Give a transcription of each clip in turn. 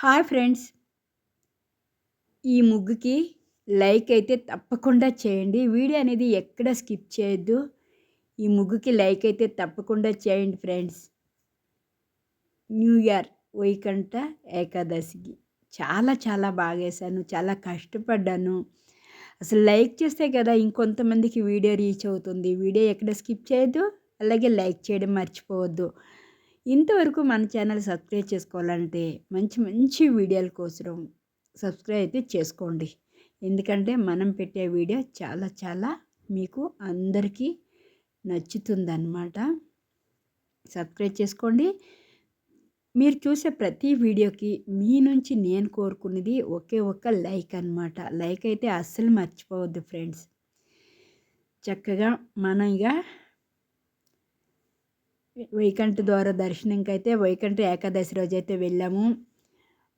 Hi friends. ఈ ముగ్గుకి like అయితే తప్పకుండా చేయండి. వీడియో అనేది ఎక్కడ స్కిప్ చేయొద్దు. ఈ ముగ్గుకి లైక్ అయితే తప్పకుండా చేయండి ఫ్రెండ్స్. న్యూ ఇయర్ వైకంఠ ఏకాదశికి చాలా చాలా బాగా వేసాను చాలా కష్టపడ్డాను. అసలు లైక్ చేస్తే కదా ఇంకొంతమందికి వీడియో రీచ్ అవుతుంది. వీడియో ఎక్కడ స్కిప్ చేయొద్దు. అలాగే లైక్ చేయడం మర్చిపోవద్దు. ఇంతవరకు మన ఛానల్ సబ్స్క్రైబ్ చేసుకోవాలంటే మంచి మంచి వీడియోల కోసం సబ్స్క్రైబ్ అయితే చేసుకోండి. ఎందుకంటే మనం పెట్టే వీడియో చాలా చాలా మీకు అందరికీ నచ్చుతుందన్నమాట. సబ్స్క్రైబ్ చేసుకోండి. మీరు చూసే ప్రతి వీడియోకి మీ నుంచి నేను కోరుకున్నది ఒకే ఒక్క లైక్ అనమాట లైక్ అయితే అస్సలు మర్చిపోవద్దు ఫ్రెండ్స్. చక్కగా మనం ఇక వైకంఠ ద్వార దర్శనంకి అయితే వైకంఠ ఏకాదశి రోజు అయితే వెళ్ళాము.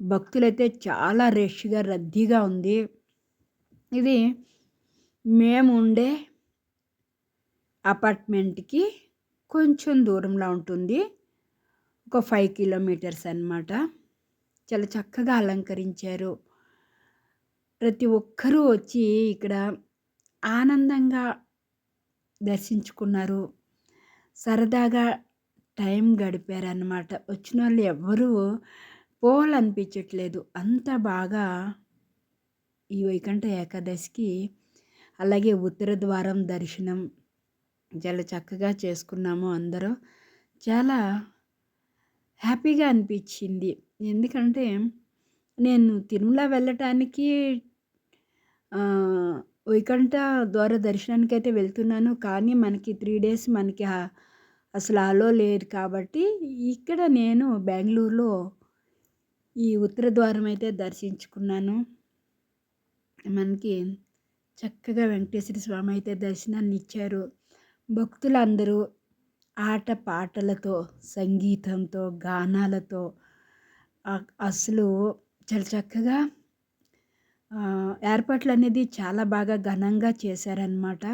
భక్తులైతే చాలా రష్గా రద్దీగా ఉంది. ఇది మేము ఉండే అపార్ట్మెంట్కి కొంచెం దూరంలో ఉంటుంది. ఒక ఫైవ్ కిలోమీటర్స్ అనమాట చాలా చక్కగా అలంకరించారు. ప్రతి ఒక్కరూ వచ్చి ఇక్కడ ఆనందంగా దర్శించుకున్నారు. సరదాగా టైం గడిపారనమాట వచ్చిన వాళ్ళు ఎవ్వరూ పోవాలనిపించట్లేదు. అంత బాగా ఈ వైకుంఠ ఏకాదశికి అలాగే ఉత్తర ద్వారం దర్శనం చాలా చక్కగా చేసుకున్నాము అందరూ. చాలా హ్యాపీగా అనిపించింది. ఎందుకంటే నేను తిరుమల వెళ్ళటానికి వైకుంఠ ద్వార దర్శనానికి అయితే వెళ్తున్నాను. కానీ మనకి త్రీ డేస్ మనకి అసలు అలో లేదు కాబట్టి ఇక్కడ నేను బెంగళూరులో ఈ ఉత్తర ద్వారం అయితే దర్శించుకున్నాను. మనకి చక్కగా వెంకటేశ్వర స్వామి అయితే దర్శనాన్ని ఇచ్చారు. భక్తులందరూ ఆట పాటలతో సంగీతంతో గానాలతో అసలు చాలా చక్కగా ఏర్పాట్లు అనేది చాలా బాగా ఘనంగా చేశారనమాట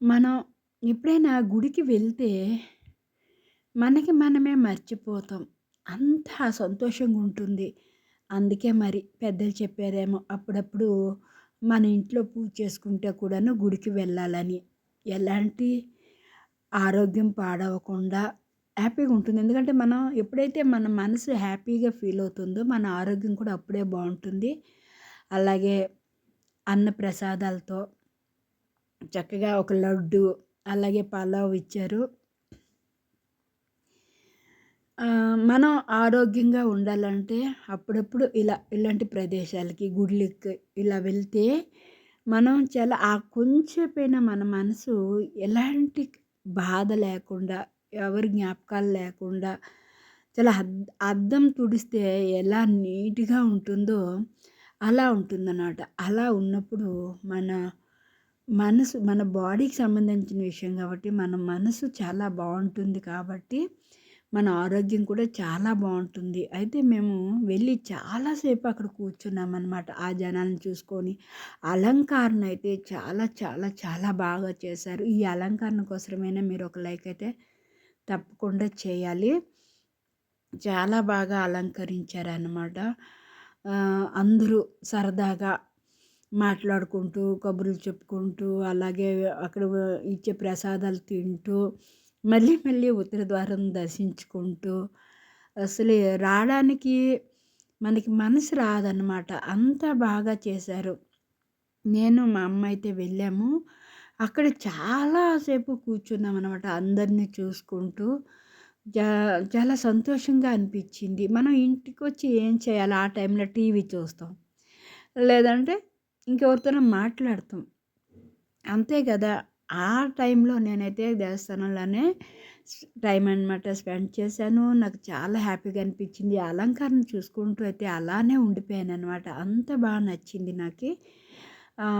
మనం ఎప్పుడైనా గుడికి వెళ్తే మనకి మనమే మర్చిపోతాం. అంత సంతోషంగా ఉంటుంది. అందుకే మరి పెద్దలు చెప్పారేమో అప్పుడప్పుడు మన ఇంట్లో పూజ చేసుకుంటే కూడాను గుడికి వెళ్ళాలని. ఎలాంటి ఆరోగ్యం పాడవకుండా హ్యాపీగా ఉంటుంది. ఎందుకంటే మనం ఎప్పుడైతే మన మనసు హ్యాపీగా ఫీల్ అవుతుందో మన ఆరోగ్యం కూడా అప్పుడే బాగుంటుంది. అలాగే అన్న ప్రసాదాలతో చక్కగా ఒక లడ్డు అలాగే పలావ్ ఇచ్చారు. మనం ఆరోగ్యంగా ఉండాలంటే అప్పుడప్పుడు ఇలా ఇలాంటి ప్రదేశాలకి గుళ్ళకి ఇలా వెళ్తే మనం చాలా ఆ కొంచెంపైనా మన మనసు ఎలాంటి బాధ లేకుండా ఎవరి జ్ఞాపకాలు లేకుండా చాలా అద్దం తుడిస్తే ఎలా నీట్గా ఉంటుందో అలా ఉంటుందన్నమాట. అలా ఉన్నప్పుడు మన మనసు మన బాడీకి సంబంధించిన విషయం కాబట్టి మన మనసు చాలా బాగుంటుంది కాబట్టి మన ఆరోగ్యం కూడా చాలా బాగుంటుంది. అయితే మేము వెళ్ళి చాలాసేపు అక్కడ కూర్చున్నాం అనమాట ఆ జనాలను చూసుకొని అలంకరణ అయితే చాలా చాలా చాలా బాగా చేశారు. ఈ అలంకరణ కోసమైనా మీరు ఒక లైక్ అయితే తప్పకుండా చేయాలి. చాలా బాగా అలంకరించారు అన్నమాట అందరూ సరదాగా మాట్లాడుకుంటూ కబుర్లు చెప్పుకుంటూ అలాగే అక్కడ ఇచ్చే ప్రసాదాలు తింటూ మళ్ళీ మళ్ళీ ఉత్తర ద్వారం దర్శించుకుంటూ అసలు రావడానికి మనకి మనసు రాదన్నమాట. అంత బాగా చేశారు. నేను మా అమ్మ అయితే వెళ్ళాము. అక్కడ చాలాసేపు కూర్చున్నాం అనమాట అందరినీ చూసుకుంటూ. జా చాలా సంతోషంగా అనిపించింది. మనం ఇంటికి వచ్చి ఏం చేయాలి? ఆ టైంలో టీవీ చూస్తాం. లేదంటే ఇంకెవరితోనో మాట్లాడతాం. అంతే కదా. ఆ టైంలో నేనైతే దేవస్థానంలోనే టైం అనమాట స్పెండ్ చేశాను. నాకు చాలా హ్యాపీగా అనిపించింది. అలంకరణ చూసుకుంటూ అయితే అలానే ఉండిపోయాను అనమాట అంత బాగా నచ్చింది నాకు.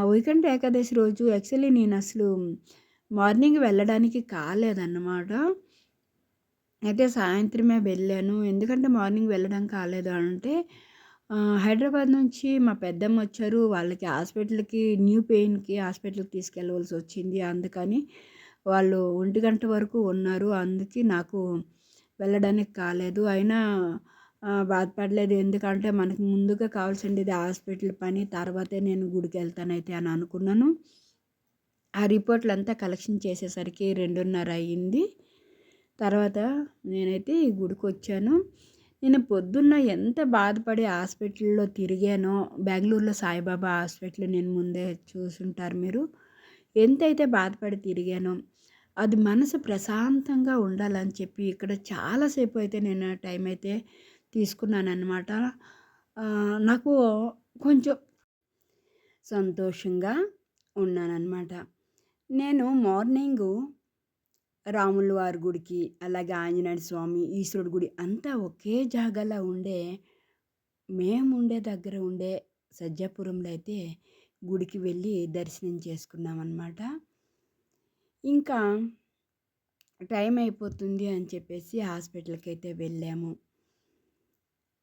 వైకుంఠ ఏకాదశి రోజు యాక్చువల్లీ నేను అసలు మార్నింగ్ వెళ్ళడానికి కాలేదన్నమాట. అయితే సాయంత్రమే వెళ్ళాను. ఎందుకంటే మార్నింగ్ వెళ్ళడం కాలేదు అంటే హైదరాబాద్ నుంచి మా పెద్దమ్మ వచ్చారు. వాళ్ళకి హాస్పిటల్కి న్యూ పెయిన్కి హాస్పిటల్కి తీసుకెళ్ళవలసి వచ్చింది. అందుకని వాళ్ళు ఒంటి గంట వరకు ఉన్నారు. అందుకే నాకు వెళ్ళడానికి కాలేదు. అయినా బాధపడలేదు. ఎందుకంటే మనకు ముందుగా కావాల్సింది హాస్పిటల్ పని తర్వాతే నేను గుడికి వెళ్తానైతే అని అనుకున్నాను. ఆ రిపోర్ట్లు అంతా కలెక్షన్ చేసేసరికి రెండున్నర అయ్యింది. తర్వాత నేనైతే ఈ గుడికి వచ్చాను నేను పొద్దున్న ఎంత బాధపడి హాస్పిటల్లో తిరిగానో బెంగళూరులో సాయిబాబా హాస్పిటల్ నేను ముందే చూసుంటారు మీరు ఎంతైతే బాధపడి తిరిగానో అది మనసు ప్రశాంతంగా ఉండాలని చెప్పి ఇక్కడ చాలాసేపు అయితే నేను టైం అయితే తీసుకున్నాను అన్నమాట నాకు కొంచెం సంతోషంగా ఉన్నానన్నమాట. నేను మార్నింగు రాముల వారి గుడికి అలాగే ఆంజనేయ స్వామి ఈశ్వరుడు గుడి అంతా ఒకే జాగాలో ఉండే మేము ఉండే దగ్గర ఉండే సజ్జాపురంలో అయితే గుడికి వెళ్ళి దర్శనం చేసుకున్నామన్నమాట. ఇంకా టైం అయిపోతుంది అని చెప్పేసి హాస్పిటల్కి అయితే వెళ్ళాము.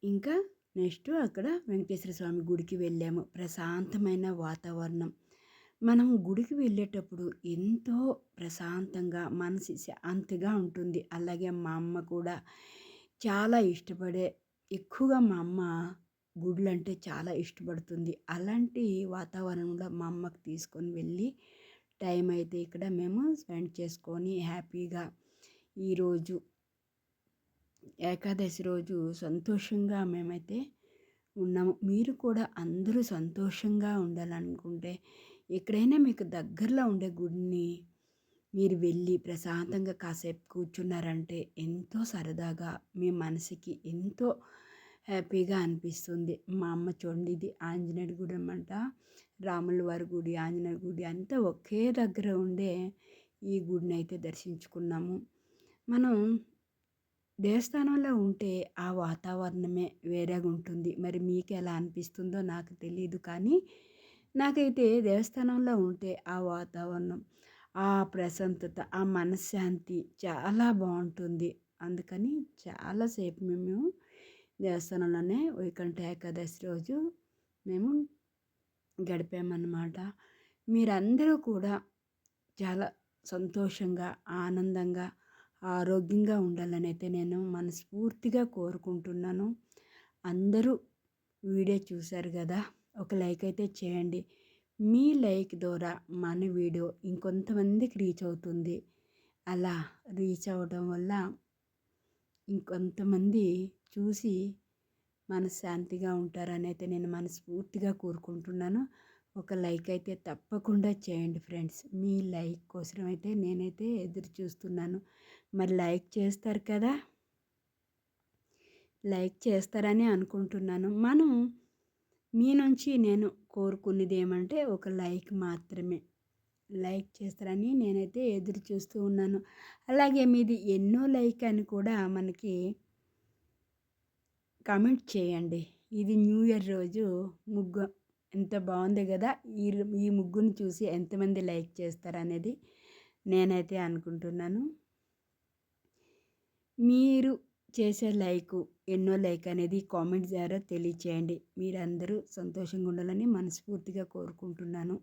ఇంకా నెక్స్ట్ అక్కడ వెంకటేశ్వర స్వామి గుడికి వెళ్ళాము. ప్రశాంతమైన వాతావరణం. మనం గుడికి వెళ్ళేటప్పుడు ఎంతో ప్రశాంతంగా మనసు శాంతిగా ఉంటుంది. అలాగే మా అమ్మ కూడా చాలా ఇష్టపడే ఎక్కువగా మా అమ్మ గుడులు అంటే చాలా ఇష్టపడుతుంది. అలాంటి వాతావరణంలో మా అమ్మకి తీసుకొని వెళ్ళి టైం అయితే ఇక్కడ మేము స్పెండ్ చేసుకొని హ్యాపీగా ఈరోజు ఏకాదశి రోజు సంతోషంగా మేమైతే ఉన్నాము. మీరు కూడా అందరూ సంతోషంగా ఉండాలనుకుంటే ఎక్కడైనా మీకు దగ్గరలో ఉండే గుడిని మీరు వెళ్ళి ప్రశాంతంగా కాసేపు కూర్చున్నారంటే ఎంతో సరదాగా మీ మనసుకి ఎంతో హ్యాపీగా అనిపిస్తుంది. మా అమ్మ చూడండి ఇది ఆంజనేయుడి గుడి అన్నమాట. రాముల వారి గుడి ఆంజనేయ గుడి అంతా ఒకే దగ్గర ఉండే ఈ గుడిని అయితే దర్శించుకున్నాము. మనం దేవస్థానంలో ఉంటే ఆ వాతావరణమే వేరేగా ఉంటుంది. మరి మీకు ఎలా అనిపిస్తుందో నాకు తెలియదు కానీ నాకైతే దేవస్థానంలో ఉంటే ఆ వాతావరణం ఆ ప్రశాంతత ఆ మనశ్శాంతి చాలా బాగుంటుంది. అందుకని చాలాసేపు మేము దేవస్థానంలోనే వైకుంఠ ఏకాదశి రోజు మేము గడిపామన్నమాట. మీరందరూ కూడా చాలా సంతోషంగా ఆనందంగా ఆరోగ్యంగా ఉండాలని అయితే నేను మనస్ఫూర్తిగా కోరుకుంటున్నాను. అందరూ వీడియో చూశారు కదా ఒక లైక్ అయితే చేయండి. మీ లైక్ ద్వారా మన వీడియో ఇంకొంతమందికి రీచ్ అవుతుంది. అలా రీచ్ అవ్వడం వల్ల ఇంకొంతమంది చూసి మనశ్శాంతిగా ఉంటారని అయితే నేను మనస్ఫూర్తిగా కోరుకుంటున్నాను. ఒక లైక్ అయితే తప్పకుండా చేయండి ఫ్రెండ్స్. మీ లైక్ కోసం అయితే నేనైతే ఎదురు చూస్తున్నాను మరి లైక్ చేస్తారు కదా? లైక్ చేస్తారని అనుకుంటున్నాను. మనం మీ నుంచి నేను కోరుకునేది ఏమంటే ఒక లైక్ మాత్రమే. లైక్ చేస్తారని నేనైతే ఎదురు చూస్తూ ఉన్నాను. అలాగే మీది ఎన్నో లైక్ అని కూడా మనకి కమెంట్ చేయండి. ఇది న్యూ ఇయర్ రోజు ముగ్గు. ఎంత బాగుంది కదా? ఈ ఈ ముగ్గుని చూసి ఎంతమంది లైక్ చేస్తారనేది నేనైతే అనుకుంటున్నాను. మీరు చేసే లైక్ ఎన్నో లైక్ అనేది కామెంట్ ద్వారా తెలియచేయండి. మీరందరూ సంతోషంగా ఉండాలని మనస్ఫూర్తిగా కోరుకుంటున్నాను.